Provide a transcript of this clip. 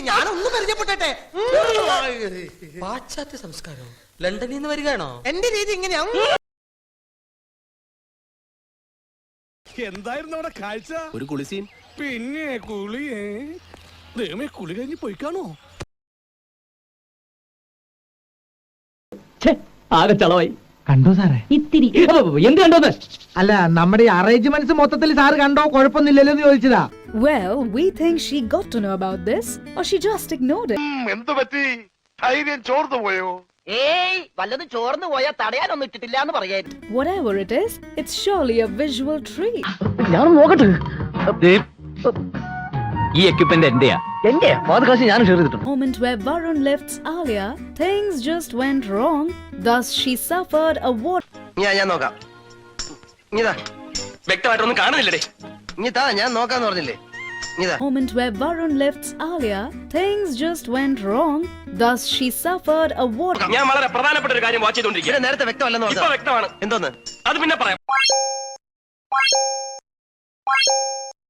ഞാനൊന്നും പരിചയപ്പെട്ടെ പാശ്ചാത്യ സംസ്കാരം ലണ്ടനിൽ നിന്ന് വരികയാണോ? എന്റെ രീതി ഇങ്ങനെയാ. എന്തായിരുന്നു അവിടെ കാഴ്ച? ഒരു കുളിസീൻ. പിന്നെ കുളിയേ. ദൈവമേ കുളി കഴിഞ്ഞ് പോയിക്കാണോ? ആകെ ചളവായി. കണ്ടോ സാറേ? ഇത്തിരി. എന്ത് കണ്ടോന്ന് അല്ല നമ്മുടെ ഈ അറേഞ്ച്മെന്റ്സ് മൊത്തത്തിൽ സാർ കണ്ടോ? കുഴപ്പമൊന്നുമില്ലല്ലോ എന്ന് ചോദിച്ചതാ. Well, we think she got to know about this, or she just ignored it. എന്തു പറ്റി? ധൈര്യം ചോർന്നു പോയോ? ഏയ് വല്ലതും ചോർന്നു പോയാ തടയാനൊന്നും ഇട്ടിട്ടില്ല എന്ന് പറയായിരുന്നു Whatever it is, it's surely a visual treat. ഞാൻ നോക്കട്ടെ. ഈ എക്യുപ്മെന്റ് എന്റെയാ. എന്റെ ഞാൻ ഷെയർ ചെയ്തിട്ടുണ്ട്. Moment where Varun lifts Alia, things just went wrong. Thus, she suffered a war. ഞാൻ ഞാൻ നോക്കാം. ഇതാ. വ്യക്തമായിട്ടൊന്നും കാണുന്നില്ലേ ഇതാ ഞാൻ നോക്കാന്ന് പറഞ്ഞില്ലേ. ഇതാ. Moment where Varun lifts Alia, things just went wrong. Thus, she suffered a war. ഞാൻ വളരെ പ്രധാനപ്പെട്ട ഒരു കാര്യം വാച്ച് ചെയ്തോണ്ടിരിക്കുക നേരത്തെ വ്യക്തമല്ലെന്ന് ഇപ്പൊ പറഞ്ഞാ വ്യക്തമാണ്. എന്തോന്ന്? അത് പിന്നെ പറയാം.